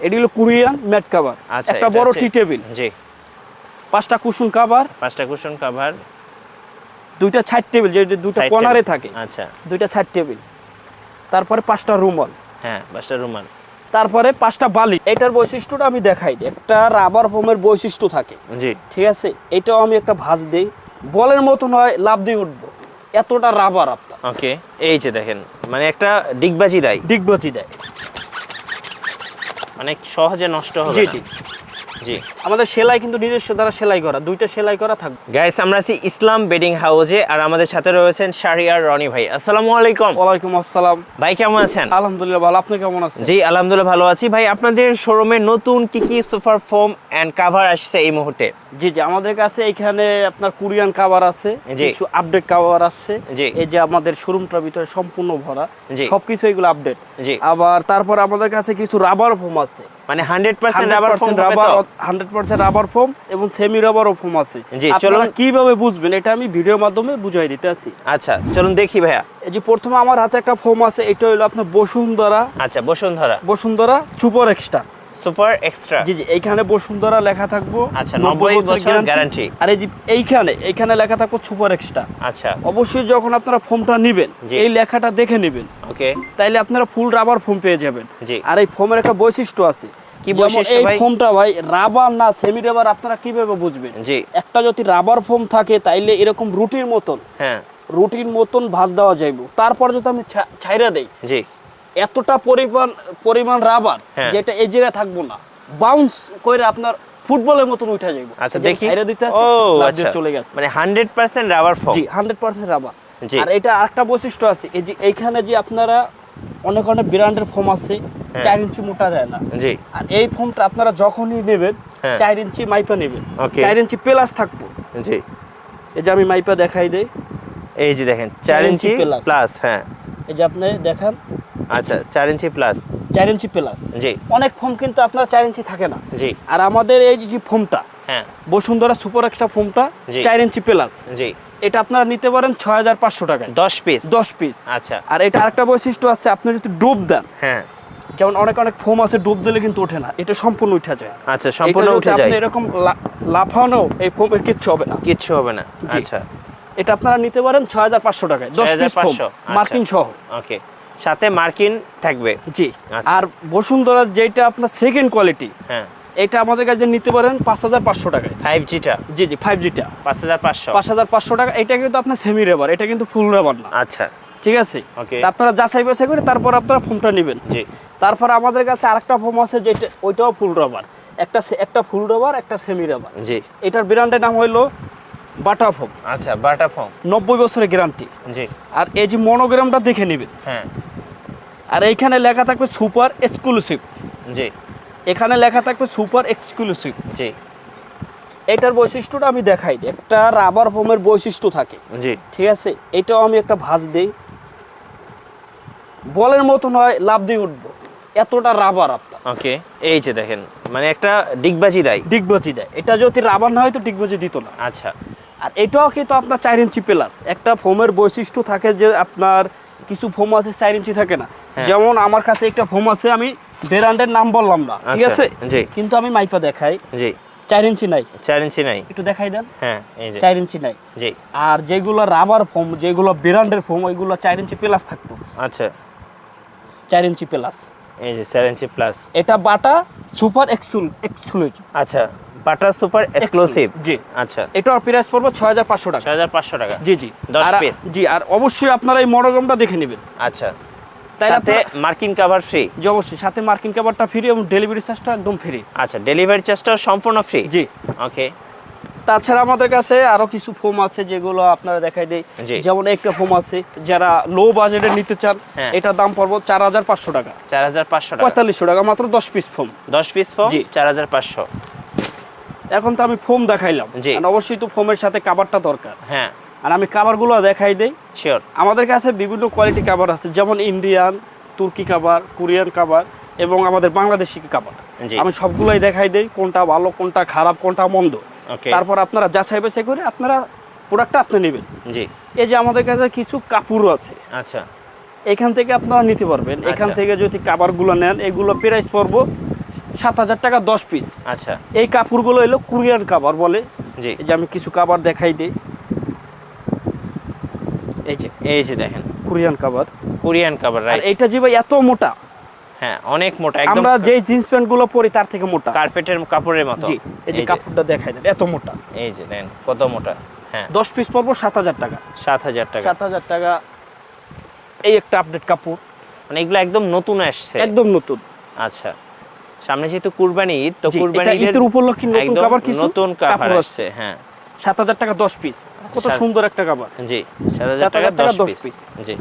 এটি হলো Korean matte cover. আচ্ছা একটা বড় টি টেবিল। জি। পাঁচটা কুশন কাভার। পাঁচটা কুশন কভার। দুইটা ছাইড টেবিল যে দুটো Side কর্নারে থাকে। আচ্ছা। দুইটা ছাইড টেবিল। তারপরে পাঁচটা রুমাল। হ্যাঁ পাঁচটা রুমাল। তারপরে পাঁচটা বালি। এটার বৈশিষ্ট্যটা আমি দেখাই একটা রাবার ফোমের বৈশিষ্ট্য থাকে। জি। ঠিক আছে? এটাও আমি একটা ভাঁজ দেই। বলের মতন হয় লাভ দিয়ে উঠবো। এতটা রাবার আপনার। ওকে এই যে দেখেন। মানে একটা ডিগবাজি দেয়। ডিগবাজি দেয়। মানে সহজে নষ্ট হবে জি জি। জি। আমাদের সেলাই কিন্তু নিজস্ব দ্বারা সেলাই করা দুইটা সেলাই করা থাকবে গাইস আমরা আছি ইসলাম বেডিং হাউসে আর আমাদের সাথে রয়েছেন শাহরিয়ার রনি ভাই। আসসালামু আলাইকুম। ওয়ালাইকুম আসসালাম। ভাই কেমন আছেন? আলহামদুলিল্লাহ ভালো আপনি কেমন আছেন? জি আলহামদুলিল্লাহ ভালো আছি। ভাই আপনাদের শোরুমে নতুন কি কি সুপার ফোম এন্ড কাভার আসছে এই মুহূর্তে? জি জি আমাদের কাছে এখানে আপনার কোরিয়ান কাভার আছে কিছু আপডেট কাভার আছে। এই যে আমাদের শোরুমটার ভিতরে সম্পূর্ণ ভরা সবকিছু এগুলো আপডেট জি। আবার তারপর আমাদের কাছে কিছু রাবার ফোম আছে। মানে hundred percent rubber foam rubber hundred percent rubber foam এবং সেমি রাবারও ফোম আছে। জি, আপনারা চলুন। কীভাবে বুঝবেন এটা আমি ভিডিওর মাধ্যমে বুঝাই দিতে আছি আচ্ছা চলুন দেখি ভাইয়া। এই যে প্রথমে আমার হাতে একটা ফোম আছে এটা হলো আপনার বসুন্ধরা। আচ্ছা Bashundhara. Bashundhara super extra super extra জি জি এইখানে বসুন্ধরা লেখা থাকব। আচ্ছা, 90 বছর। আর এই যে এইখানে এইখানে লেখা থাকব সুপার এক্সট্রা আচ্ছা। অবশ্যই যখন আপনারা ফোমটা নেবেন এই লেখাটা দেখে নেবেন। ওকে। তাইলে আপনারা ফুল রাবার ফোম পেয়ে যাবেন। জি। আর এই ফোমের একটা বৈশিষ্ট্য আছে। কি বৈশিষ্ট্য এই ভাই? ফোমটা ভাই রাবার না সেমি রাবার আপনারা কীভাবে বুঝবেন? জি। একটা যদি রাবার ফোম থাকে তাইলে এরকম রুটির মতন হ্যাঁ। রুটির মতন ভাঁজ দেওয়া যাইব। তারপর যদি আমি ছাইরা দেই জি। এতটা পরিমাণ পরিমাণ রাবার হ্যাঁ। যেটা জায়গায় থাকব না। বাউন্স করে আপনার ফুটবলের মতন উঠে যাইব। আচ্ছা দেখি। ছাইরা দিতে আছে, আচ্ছা। চলে গেছে। মানে হান্ড্রেড পার্সেন্ট রাবার ফোম জি হান্ড্রেড পার্সেন্ট রাবার জি। আর এটা আরেকটা বৈশিষ্ট্য আছে এই যে এইখানে যে আপনারা অনেক অনেক ব্র্যান্ডের ফোম আছে হ্যাঁ। চার ইঞ্চি মোটা দেয় না। জি। আর এই ফোমটা আপনারা যখনই নেবেন হ্যাঁ। চার ইঞ্চি মাইপা নেবেন. চার ইঞ্চি প্লাস থাকব। জি। এই যে আমি মাইপা দেখাই দেই। এই যে দেখেন চার ইঞ্চি প্লাস হ্যাঁ। এই যে আপনি দেখান আচ্ছা চার ইঞ্চি প্লাস চার ইঞ্চি প্লাস জি। অনেক ফোম কিন্তু আপনার চার ইঞ্চি থাকে না। জি। আর আমাদের এই যে ফোমটা হ্যাঁ। বসুন্ধরা সুপার এক্সট্রা ফোমটা। চার ইঞ্চি প্লাস জি। এটা আপনারা নিতে পারেন ছয় হাজার পাঁচশো টাকায়। দশ পিস দশ পিস আচ্ছা। আর এটা আরেকটা বৈশিষ্ট্য আছে আপনি যদি ডুব দেন হ্যাঁ। যেমন অনেক অনেক ফোম আছে ডুব দিলে কিন্তু ওঠে না। এটা সম্পূর্ণ উঠে যায়। আচ্ছা সম্পূর্ণ উঠে যায়। আপনি এরকম লাফানো এই ফোমের কিচ্ছু হবে না। কিচ্ছু হবে না। আচ্ছা। এটা আপনারা নিতে পারেন ছয় হাজার পাঁচশো টাকায়। দশ পিস ফোম 6500। মার্কিং সহ। ওকে সাথে মার্কিন থাকবে। জি। আচ্ছা। আর বসুন্ধরা যেটা আপনার সেকেন্ড কোয়ালিটি হ্যাঁ। এটা আমাদের কাছে নিতে পারেন পাঁচ হাজার পাঁচশো টাকায়। ফাইভ জিটা জি জি ফাইভ জিটা পাঁচ হাজার পাঁচশো। পাঁচ হাজার পাঁচশো টাকা এটা কিন্তু আপনার সেমি রেবার এটা কিন্তু ফুল রেবার না। আচ্ছা। ঠিক আছে? আপনারা যাচাই বাছাই করে তারপর আপনারা ফোমটা নেবেন। জি। তারপর আমাদের কাছে আরেকটা ফোম আছে যেটা ওইটাও ফুল রাবার একটা একটা ফুল রাবার একটা সেমি রাবার জি। এটার ব্র্যান্ডের নাম হইল বাটা ফোম আচ্ছা বাটা ফোম নব্বই বছরের গ্যারান্টি জি। আর এই যে মনোগ্রামটা দেখে নেবেন। হ্যাঁ। আর এইখানে লেখা থাকবে সুপার এক্সক্লুসিভ জি। এখানে লেখা থাকবে সুপার এক্সক্লুসিভ জি। এটার বৈশিষ্ট্যটা আমি দেখাই দিই একটা রাবার ফোমের বৈশিষ্ট্য থাকে। জি। ঠিক আছে? এটাও আমি একটা ভাঁজ দিই। বলের মতন হয় লাভ দিয়ে উঠবো। এতটা রাবার আপনার। ওকে এই যে দেখেন মানে একটা ডিগবাজি দেয়। ডিগবাজি দেয়। এটা যদি রাবার না হয় তো ডিগবাজি দিত না। আচ্ছা। আর এটাও কিন্তু আপনার চার ইঞ্চি প্লাস একটা ফোমের বৈশিষ্ট্য থাকে যে আপনার কিছু ফোম আছে চার ইঞ্চি থাকে না। হ্যাঁ। যেমন আমার কাছে একটা ফোম আছে আমি ব্র্যান্ডের নাম বললাম না ঠিক আচ্ছা, আছে? কিন্তু আমি মাইপা দেখাই। জি। চার ইঞ্চি নাই। চার ইঞ্চি নাই। একটু দেখাই দেন। হ্যাঁ চার ইঞ্চি নাই। জি। আর যেগুলো রাবার ফোম যেগুলো ব্র্যান্ডের ফোম ওইগুলো চার ইঞ্চি প্লাস থাকতো। আচ্ছা। চার ইঞ্চি প্লাস এই যে চার ইঞ্চি প্লাস এটা বাটা সুপার এক্সুল এক্সুলেট আচ্ছা। বাটার সুপার এক্সক্লুসিভ জি। আচ্ছা। এটার প্রাইস পড়বে ছয় হাজার পাঁচশো টাকা। ছয় হাজার পাঁচশো টাকা। জি জি। দশ আর- piece? জি আর অবশ্যই আপনারা এই মনোগ্রামটা দেখে নেবেন। আচ্ছা। সাথে মার্কিন কাভার ফ্রি জি অবশ্যই। সাথে মার্কিং কাভারটা ফ্রি এবং ডেলিভারি চার্জটা একদম ফ্রি আচ্ছা ডেলিভারি চার্জটাও সম্পূর্ণ ফ্রি জি। ওকে তাছাড়া আমাদের কাছে আরও কিছু ফোম আছে যেগুলো আপনারা দেখাই দেই। যেমন একটা ফোম আছে যারা লো বাজেটে নিতে চান হ্যাঁ। এটার দাম পড়ব চার হাজার পাঁচশো টাকা। চার হাজার পাঁচশো টাকা। পঁয়তাল্লিশশো টাকা মাত্র দশ পিস ফোম দশ পিস ফোম জি। চার হাজার পাঁচশো। এখন তো আমি ফোম দেখাইলাম। অবশ্যই তো ফোমের সাথে কাভারটা দরকার। হ্যাঁ। আর আমি কাভারগুলো দেখাই দেই। শিওর আমাদের কাছে বিভিন্ন কোয়ালিটি কাভার আছে যেমন ইন্ডিয়ান তুর্কি কাভার কোরিয়ান কাভার এবং আমাদের বাংলাদেশি কাভার আমি সবগুলোই দেখাই দেই কোনটা ভালো কোনটা খারাপ কোনটা মন্দ। ওকে তারপর আপনারা যাচাই বাছাই করে আপনারা প্রোডাক্টটা আপনি নেবেন। জি। এই যে আমাদের কাছে কিছু কাপড়ও আছে। আচ্ছা। এখান থেকে আপনারা নিতে পারবেন। এখান আচ্ছা। থেকে যদি কাভারগুলো নেন এগুলো প্রাইস পড়ব সাত হাজার টাকা দশ পিস আচ্ছা। এই কাপড়গুলো এলো কোরিয়ান কাভার বলে। জি। যে আমি কিছু কাভার দেখাই দিই। এই যে। এই যে দেখেন। কোরিয়ান কাভার কোরিয়ান কাভার আর রাইট এইটা যে ভাই এত মোটা। হ্যাঁ অনেক মোটা একদম আমরা যে জিন্স প্যান্টগুলো পরি তার থেকে মোটা। কার্পেটের কাপড়ের মতো। জি এই যে কাপড়টা দেখাই দেন এত মোটা। এই যে দেন কত মোটা। হ্যাঁ। দশ পিস পড়ব সাত হাজার টাকা। সাত হাজার টাকা। সাত হাজার টাকা। এই একটা আপডেট কাপড়। মানে এগুলো একদম নতুন আসছে। একদম নতুন। আচ্ছা। সামনে যেহেতু কুরবানি ঈদ তো কুরবানি ঈদের উপলক্ষে নতুন কাভার কিছু নতুন কাভার আসছে হ্যাঁ। সাত হাজার টাকা দশ পিস কত সুন্দর একটা কাভার জি সাত হাজার 7,000 টাকা দশ 10 পিস জি।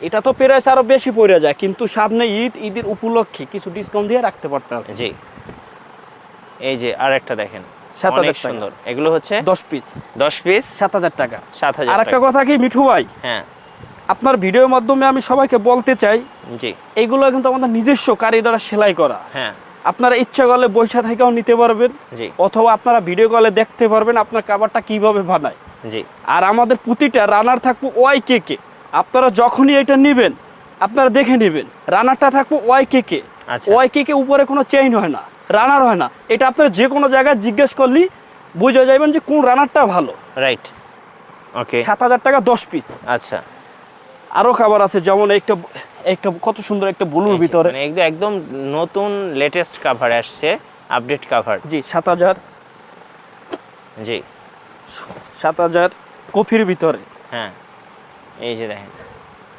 এটা তো পেরাইছে আরও বেশি পড়ে যায় কিন্তু সামনে ঈদ ঈদের উপলক্ষে কিছু ডিসকাউন্ট দিয়ে রাখতে পারতে আছে জি। এই যে আর একটা দেখেন 7,000 অনেক টাকা। সুন্দর। এগুলো হচ্ছে দশ পিস দশ পিস সাত হাজার টাকা। সাত হাজার আর একটা কথা কি মিঠু ভাই? হ্যাঁ। আপনার ভিডিওর মাধ্যমে আমি সবাইকে বলতে চাই জি। এইগুলো কিন্তু আমাদের নিজস্ব কারি দ্বারা সেলাই করা। হ্যাঁ। আপনারা ইচ্ছা করলে বৈশা থেকেও নিতে পারবেন জি। অথবা আপনারা ভিডিও কলে দেখতে পারবেন আপনার কাভারটা কীভাবে বানায়। জি। আর আমাদের প্রতিটা রানার থাকব ওয়াই কে কে। আপনারা যখনই এটা নেবেন আপনারা দেখে নেবেন রানারটা থাকব ওয়াই কে কে। আচ্ছা। ওয়াই কে কে উপরে কোনো চেইন হয় না রানার হয় না। এটা আপনারা যে কোনো জায়গায় জিজ্ঞেস করলেই বুঝে যাবেন যে কোন রানারটা ভালো। রাইট ওকে সাত হাজার টাকা দশ পিস আচ্ছা। আরও খাবার আছে যেমন একটা একটা কত সুন্দর একটা ব্লুর ভিতরে। মানে একদম নতুন লেটেস্ট কাভার আসছে আপডেট কাভার জি সাত হাজার। জি। সাত হাজার কফির ভিতরে। হ্যাঁ এই যে দেখেন।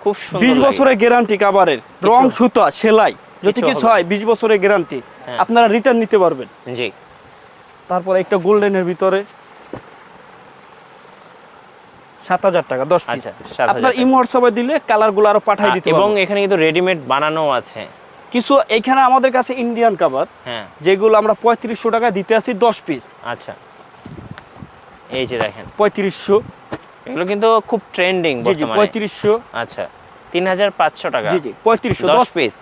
খুব সুন্দর বিশ লাগে। বছরের গ্যারান্টি কাবারের রং সুতা সেলাই যদি কিছু হয় বিশ বছরের গ্যারান্টি। আপনারা রিটার্ন নিতে পারবেন। জি। তারপর একটা গোল্ডেনের ভিতরে। সাত হাজার টাকা দশ পিস আচ্ছা, 7,000 আপনার ইমো হোয়াটসঅ্যাপে দিলে কালারগুলো আরও পাঠাই দিতে এবং এবং এখানে কিন্তু রেডিমেড বানানো আছে। কিছু এখানে আমাদের কাছে ইন্ডিয়ান কাভার হ্যাঁ। যেগুলো আমরা পঁয়ত্রিশশো টাকা দিতে পিস আচ্ছা। এই যে দেখেন। পঁয়ত্রিশশো। এগুলো কিন্তু খুব ট্রেন্ডিং জি জি বর্তমানে। আচ্ছা তিন হাজার পাঁচশো টাকা। জি জি পঁয়ত্রিশশো দশ দশ পিস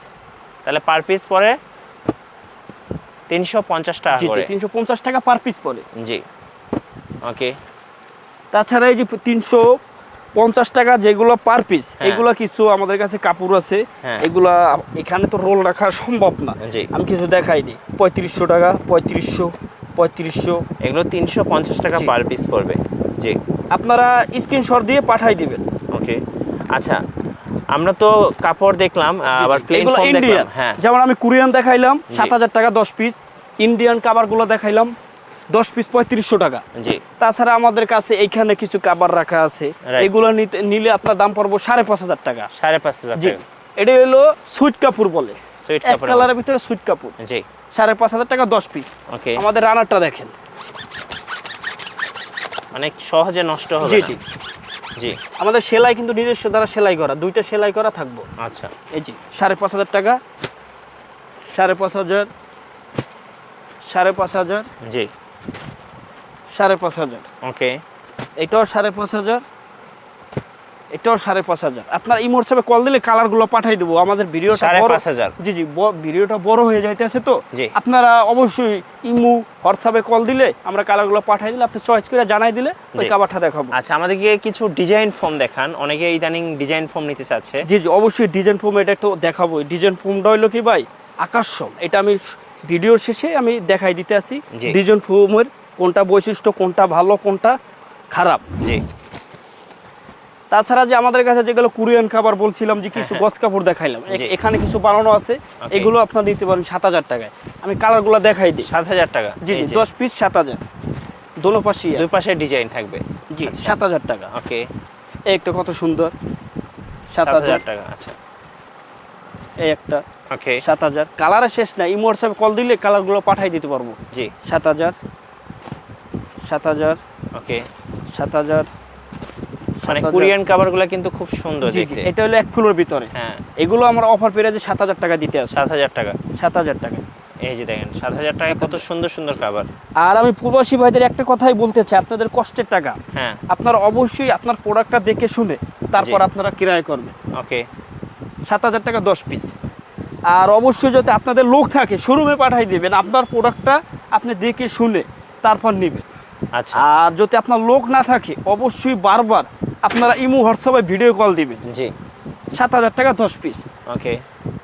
তাহলে পার পিস পরে তিনশো পঞ্চাশ টাকা জি জি করে। তিনশো পঞ্চাশ টাকা পার পিস পড়ে জি। ওকে তাছাড়া এই যে তিনশো পঞ্চাশ টাকা যেগুলো পার পিস হ্যাঁ। এগুলো কিছু আমাদের কাছে কাপড় আছে। হ্যাঁ। এগুলা এখানে তো রোল রাখা সম্ভব না। আমি কিছু দেখাই দিই। পঁয়ত্রিশশো টাকা পঁয়ত্রিশশো পঁয়ত্রিশশো। এগুলো তিনশো পঞ্চাশ টাকা পার পিস পড়বে। জি। আপনারা স্ক্রিনশট দিয়ে পাঠাই দিবেন। ওকে। আচ্ছা আমরা তো কাপড় দেখলাম আবার প্লেন ইন্ডিয়ান দেখলাম হ্যাঁ। যেমন আমি কোরিয়ান দেখাইলাম সাত হাজার টাকা দশ পিস ইন্ডিয়ান কাবারগুলো দেখাইলাম। দশ পিস পঁয়ত্রিশশো টাকা। জি। তাছাড়া আমাদের কাছে এইখানে কিছু কাবার রাখা আছে। এগুলো নিতে নিলে আপনার দাম পড়ব সাড়ে পাঁচ হাজার টাকা। সাড়ে পাঁচ হাজার জি। এটা হলো সুইট কাপড় বলে। এক কালারের ভিতরে সুইট কাপড়। জি। সাড়ে পাঁচ হাজার টাকা দশ পিস ওকে আমাদের রানারটা দেখেন। অনেক সহজে নষ্ট হবে জি জি। জি। আমাদের সেলাই কিন্তু নিজস্ব দ্বারা সেলাই করা। দুইটা সেলাই করা থাকব। আচ্ছা। এই জি সাড়ে পাঁচ হাজার টাকা। সাড়ে পাঁচ হাজার। সাড়ে পাঁচ হাজার। জি। সাড়ে পাঁচ হাজার। ওকে। এটাও সাড়ে পাঁচ হাজার। এটাও সাড়ে পাঁচ হাজার। আপনার এই হোয়াটসঅ্যাপে কল দিলে কালারগুলো পাঠাই দেবো। আমাদের ভিডিওটা পাঁচ হাজার। জি জি ভিডিওটা বড় হয়ে তো। আপনারা অবশ্যই ইমু হোয়াটসঅ্যাপে কল দিলে আমরা কালারগুলো পাঠাই দিলে আপনি চয়েস করে জানাই দিলে ওই জি। কাবারটা দেখাবো। আচ্ছা আমাদেরকে কিছু ডিজাইন ফর্ম দেখান। অনেকে ইদানিং ডিজাইন ফর্ম নিতে চাচ্ছে। জি জি অবশ্যই ডিজাইন ফোম এটা একটু দেখাবো। ডিজাইন ফোমটা হইল কি ভাই? আকর্ষণ এটা আমি ভিডিওর শেষে আমি দেখাই দিতে আসি। ডিজাইন ফোমের কোনটা বৈশিষ্ট্য কোনটা ভালো কোনটা খারাপ। জি। তাছাড়া যে আমাদের কাছে যেগুলো কোরিয়ান খাবার বলছিলাম যে কিছু হ্যাঁ, গস কাপড় দেখাইলাম এখানে কিছু বানানো আছে এগুলো আপনার দিতে পারেন সাত হাজার টাকায়। আমি কালারগুলো দেখাই দিই। সাত হাজার টাকা। জি জি দশ পিস সাত হাজার। দোনো পাশে দুই পাশে ডিজাইন থাকবে। জি আচ্ছা। সাত হাজার টাকা। ওকে। এই একটা কত সুন্দর। সাত হাজার টাকা আচ্ছা। এই একটা। ওকে সাত হাজার। কালারে শেষ না ইমো হোয়াটসঅ্যাপে কল দিলে কালারগুলো পাঠাই দিতে পারব। জি। সাত হাজার সাত হাজার ওকে সাত হাজার মানে 7,000 কোরিয়ান কাভারগুলো কিন্তু খুব সুন্দর দেখতে। এটা হলো এক ফুলের ভিতরে। হ্যাঁ। এগুলো আমরা অফার পেয়ে যে সাত হাজার টাকা দিতে আছে। সাত হাজার টাকা। সাত হাজার টাকা। এই যে দেখেন সাত হাজার টাকা কত সুন্দর সুন্দর কাভার আর আমি প্রবাসী ভাইদের একটা কথাই বলতে চাই আপনাদের কষ্টের টাকা। হ্যাঁ। আপনারা অবশ্যই আপনার প্রোডাক্টটা দেখে শুনে তারপর আপনারা কিরায় করবেন। ওকে সাত হাজার টাকা দশ পিস আর অবশ্যই যদি আপনাদের লোক থাকে শোরুমে পাঠাই দেবেন আপনার প্রোডাক্টটা আপনি দেখে শুনে তারপর নেবেন। আচ্ছা। আর যদি আপনার লোক না থাকে অবশ্যই বারবার আপনারা ইমো হোয়াটসঅ্যাপে ভিডিও কল দিবেন। জি। সাত হাজার টাকা দশ পিস ওকে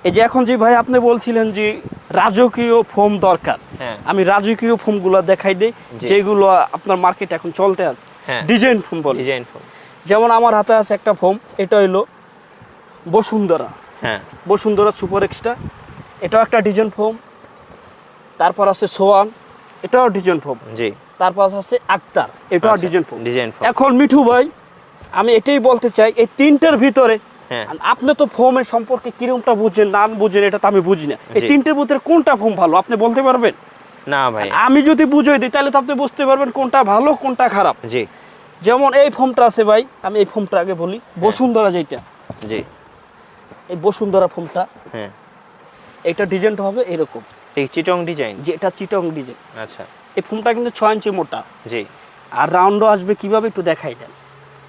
এই যে এখন যে ভাই আপনি বলছিলেন যে রাজকীয় ফোম দরকার হ্যাঁ। আমি রাজকীয় ফোমগুলো দেখাই দিই যেগুলো আপনার মার্কেটে এখন চলতে আছে। হ্যাঁ। ডিজাইন ফোম বলে। ডিজাইন ফোম যেমন আমার হাতে আছে একটা ফোম এটা হইল বসুন্ধরা। হ্যাঁ। বসুন্ধরা সুপার এক্সট্রা এটাও একটা ডিজাইন ফোম। তারপর আছে সোয়ান এটাও ডিজাইন ফোম। জি। তারপর আছে আক্তার এটাও ডিজাইন ফোম। Design foam. এখন মিঠু ভাই আমি এটাই বলতে চাই এই তিনটের ভিতরে হ্যাঁ। আপনি তো ফোমের সম্পর্কে কিরকমটা বুঝছেন না বুঝেন এটা তো আমি বুঝি না। এই। তিনটের ভিতরে কোনটা ফোম ভালো আপনি বলতে পারবেন? না ভাই। আমি যদি বুঝিয়ে দিই তাহলে তো আপনি বুঝতে পারবেন কোনটা ভালো কোনটা খারাপ। জি। যেমন এই ফোমটা আছে ভাই আমি এই ফোমটা আগে বলি বসুন্ধরা যেটা জি। এই বসুন্ধরা ফোমটা হ্যাঁ। এটা ডিজাইনটা হবে এরকম। ঠিক চিটং ডিজাইন যে এটা চিটং ডিজাইন আচ্ছা। এই ফোমটা কিন্তু ছয় ইঞ্চি মোটা। জি। আর রাউন্ডও আসবে কীভাবে একটু দেখাই দেন।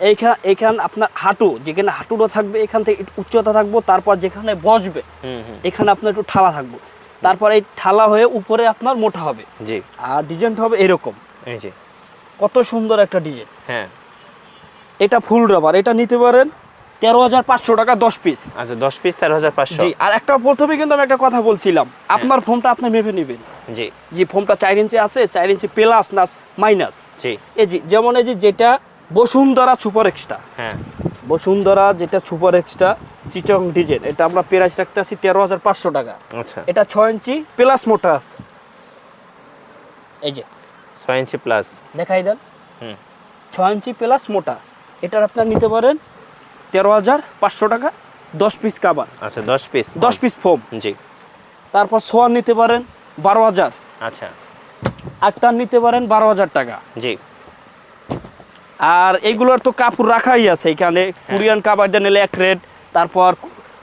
এইখান এইখান আপনার হাঁটু যেখানে হাঁটুটা থাকবে এখান থেকে একটু উচ্চতা থাকব তারপর যেখানে বসবে এখানে আপনার একটু ঠালা থাকব। তারপর এই ঠালা হয়ে উপরে আপনার মোটা হবে। জি। আর ডিজাইনটা হবে এরকম। এই যে। কত সুন্দর একটা ডিজাইন হ্যাঁ। এটা ফুল রাবার এটা নিতে পারেন তেরো হাজার পাঁচশো টাকা দশ পিস আচ্ছা দশ পিস তেরো হাজার পাঁচশো। জি আর একটা প্রথমে কিন্তু আমি একটা কথা বলছিলাম। আপনার ফোনটা আপনি মেপে নেবেন। জি। যে ফোনটা চার ইঞ্চি আছে চার ইঞ্চি প্লাস না মাইনাস জি। এই যে যেমন এই যে যেটা বসুন্ধরা সুপার এক্সট্রা হ্যাঁ। বসুন্ধরা যেটা সুপার এক্সট্রা চিটং ডিজাইন এটা আমরা প্রাইস রাখতে আছি তেরো হাজার পাঁচশো টাকা। আচ্ছা। এটা ছয় ইঞ্চি প্লাস মোটা আছে। এই যে। ছয় ইঞ্চি প্লাস দেখাই দেন। হুম। ছয় ইঞ্চি প্লাস মোটা এটার আপনার নিতে পারেন তেরো হাজার পাঁচশো টাকা দশ পিস কাবার। আচ্ছা দশ পিস দশ পিস ফোম জি। তারপর সোয়ার নিতে পারেন বারো হাজার। আচ্ছা। আক্তার নিতে পারেন বারো হাজার টাকা। জি। আর এইগুলোর তো কাপড় রাখাই আছে এখানে। কোরিয়ান কাপড় দিয়ে নিলে এক রেট তারপর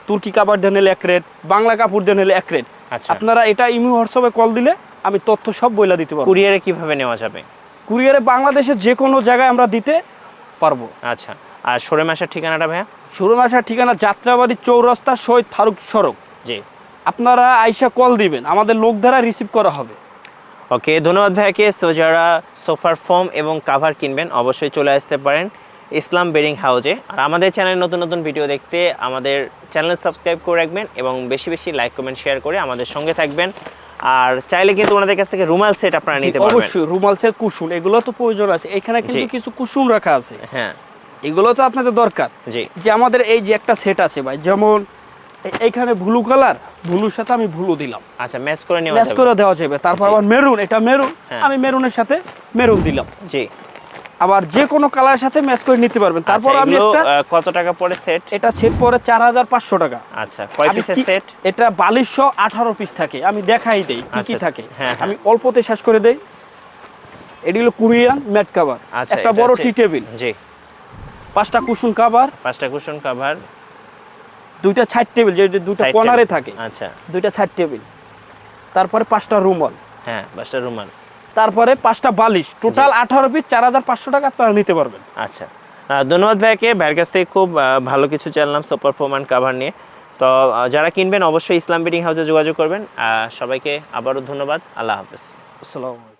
তুর্কি কাপড় দিয়ে নিলে এক রেট বাংলা কাপড় দিয়ে নিলে এক রেট। আচ্ছা। আপনারা এটা ইমি হোয়াটসঅ্যাপে কল দিলে আমি তথ্য সব বইলা দিতে পারব। কুরিয়ারে কীভাবে নেওয়া যাবে? কুরিয়ারে বাংলাদেশের যে কোনো জায়গায় আমরা দিতে পারব। আচ্ছা। আর শোরুম আসার ঠিকানাটা ভাইয়া? শুরু আসার ঠিকানা যাত্রাবাড়ি চৌরাস্তা শহীদ ফারুক সড়ক। জি। আপনারা আইসা কল দিবেন আমাদের লোক দ্বারা রিসিভ করা হবে। ওকে ধন্যবাদ ভাইয়াকে। তো যারা সোফার ফোম এবং কাভার কিনবেন অবশ্যই চলে আসতে পারেন ইসলাম বেরিং হাউজে। আর আমাদের চ্যানেলে নতুন নতুন ভিডিও দেখতে আমাদের চ্যানেল সাবস্ক্রাইব করে রাখবেন এবং বেশি বেশি লাইক কমেন্ট শেয়ার করে আমাদের সঙ্গে থাকবেন। আর চাইলে কিন্তু ওনাদের কাছ থেকে রুমাল সেট আপনারা নিতে পারবেন। অবশ্যই রুমাল সেট কুসুম এগুলো তো প্রয়োজন আছে। এখানে কিন্তু কিছু কুসুম রাখা আছে। হ্যাঁ। এগুলো তো আপনাদের দরকার। জি। যে আমাদের এই যে একটা সেট আছে ভাই যেমন এইখানে ব্লু কালার ব্লুর সাথে আমি ব্লু দিলাম। আচ্ছা ম্যাচ করে নেওয়া ম্যাচ করে দেওয়া যাবে। তারপর আবার মেরুন এটা মেরুন হ্যাঁ। আমি মেরুনের সাথে মেরুন দিলাম। জি। আবার যে কোনো কালারের সাথে ম্যাচ করে নিতে পারবেন। তারপর আচ্ছা, আমি একটা কত টাকা পড়ে সেট এটা সেট হাজার পাঁচশো টাকা। আচ্ছা কয় পিসের সেট এটা বালিশশো আঠারো পিস থাকে। আমি দেখাই দেই কি কি আচ্ছা, থাকে। হ্যাঁ, হ্যাঁ। আমি অল্পতে শেষ করে দেই। এটি হলো কোরিয়ান ম্যাট কাভার আচ্ছা একটা বড় টি টেবিল জি। পাঁচটা কুশন কভার পাঁচটা কুশন কাভার দুইটা সাইড টেবিল যে যে দুইটা Side কর্নারে থাকে। আচ্ছা। দুইটা সাইড টেবিল তারপরে পাঁচটা রুমাল হ্যাঁ পাঁচটা রুমাল তারপরে পাঁচটা বালিশ। টোটাল আঠারো পিস চার হাজার পাঁচশো টাকা আপনারা নিতে পারবেন। আচ্ছা। ধন্যবাদ ভাইকে। ভাইয়ের কাছ থেকে খুব ভালো কিছু জানলাম সুপার ফোম অ্যান্ড কাভার নিয়ে। তো যারা কিনবেন অবশ্যই ইসলাম বিডিং হাউসে যোগাযোগ করবেন। সবাইকে আবারও ধন্যবাদ। আল্লাহ হাফেজ। আসসালামু আলাইকুম।